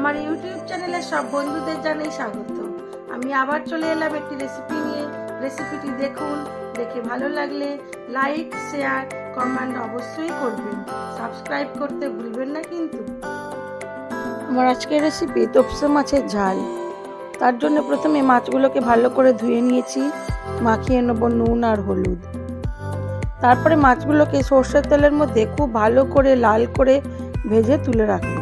আমার ইউটিউব চ্যানেলে সব বন্ধুদের জানাই স্বাগত। আমি আবার চলে এলাম একটি রেসিপি নিয়ে। রেসিপিটি দেখুন, দেখে ভালো লাগলে লাইক শেয়ার কমেন্ট অবশ্যই করবেন। সাবস্ক্রাইব করতে ভুলবেন না কিন্তু। আমার আজকের রেসিপি তপসে মাছের ঝাল। তার জন্য প্রথমে মাছগুলোকে ভালো করে ধুয়ে নিয়েছি, মাখিয়ে নেব নুন আর হলুদ। তারপরে মাছগুলোকে সর্ষের তেলের মধ্যে খুব ভালো করে লাল করে ভেজে তুলে রাখব।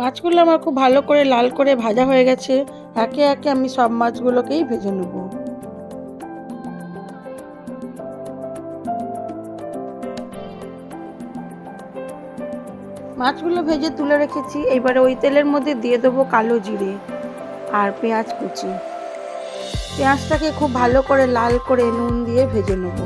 মাছগুলো আমার খুব ভালো করে লাল করে ভাজা হয়ে গেছে। একে একে আমি সব মাছগুলোকেই ভেজে নেব। মাছগুলো ভেজে তুলে রেখেছি। এবারে ওই তেলের মধ্যে দিয়ে দেবো কালো জিরে আর পেঁয়াজ কুচি। পেঁয়াজটাকে খুব ভালো করে লাল করে নুন দিয়ে ভেজে নেব।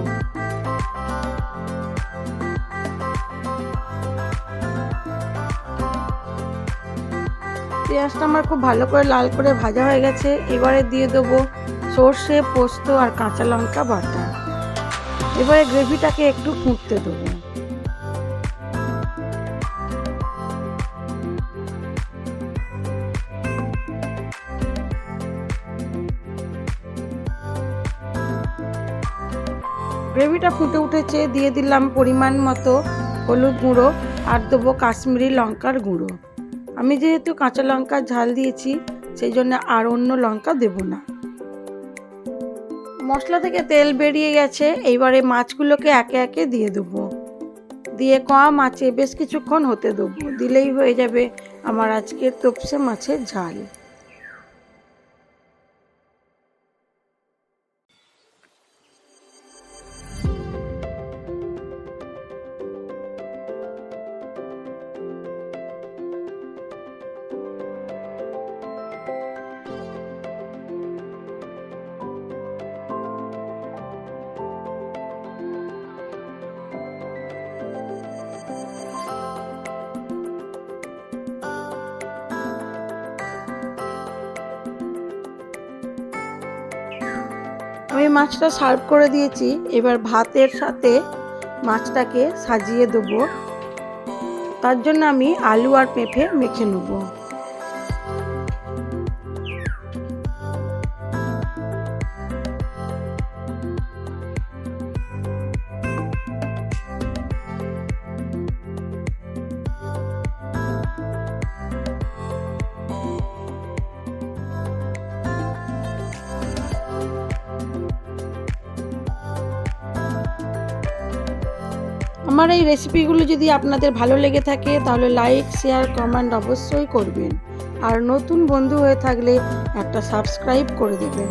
পেঁয়াজটা আমার খুব ভালো করে লাল করে ভাজা হয়ে গেছে। এবারে দিয়ে দেবো সর্ষে, পোস্ত আর কাঁচা লঙ্কা বাটা। এবারে গ্রেভিটাকে একটু ফুটতে দেবো। গ্রেভিটা ফুটে উঠেছে, দিয়ে দিলাম পরিমাণ মতো হলুদ গুঁড়ো আর দেবো কাশ্মীরি লঙ্কার গুঁড়ো। আমি যেহেতু কাঁচা লঙ্কা ঝাল দিয়েছি, সেই জন্য আর অন্য লঙ্কা দেব না। মশলা থেকে তেল বেরিয়ে গেছে, এইবারে মাছগুলোকে একে একে দিয়ে দেব। দিয়ে কম মাছে বেশ কিছুক্ষণ হতে দেবো, দিলেই হয়ে যাবে আমার আজকের তপসে মাছের ঝাল। আমি মাছটা সার্ভ করে দিয়েছি। এবার ভাতের সাথে মাছটাকে সাজিয়ে দেবো। তার জন্য আমি আলু আর পেঁপে মেখে নেব। আমার এই রেসিপিগুলো যদি আপনাদের ভালো লেগে থাকে, তাহলে লাইক শেয়ার কমেন্ট অবশ্যই করবেন। আর নতুন বন্ধু হয়ে থাকলে একটা সাবস্ক্রাইব করে দেবেন।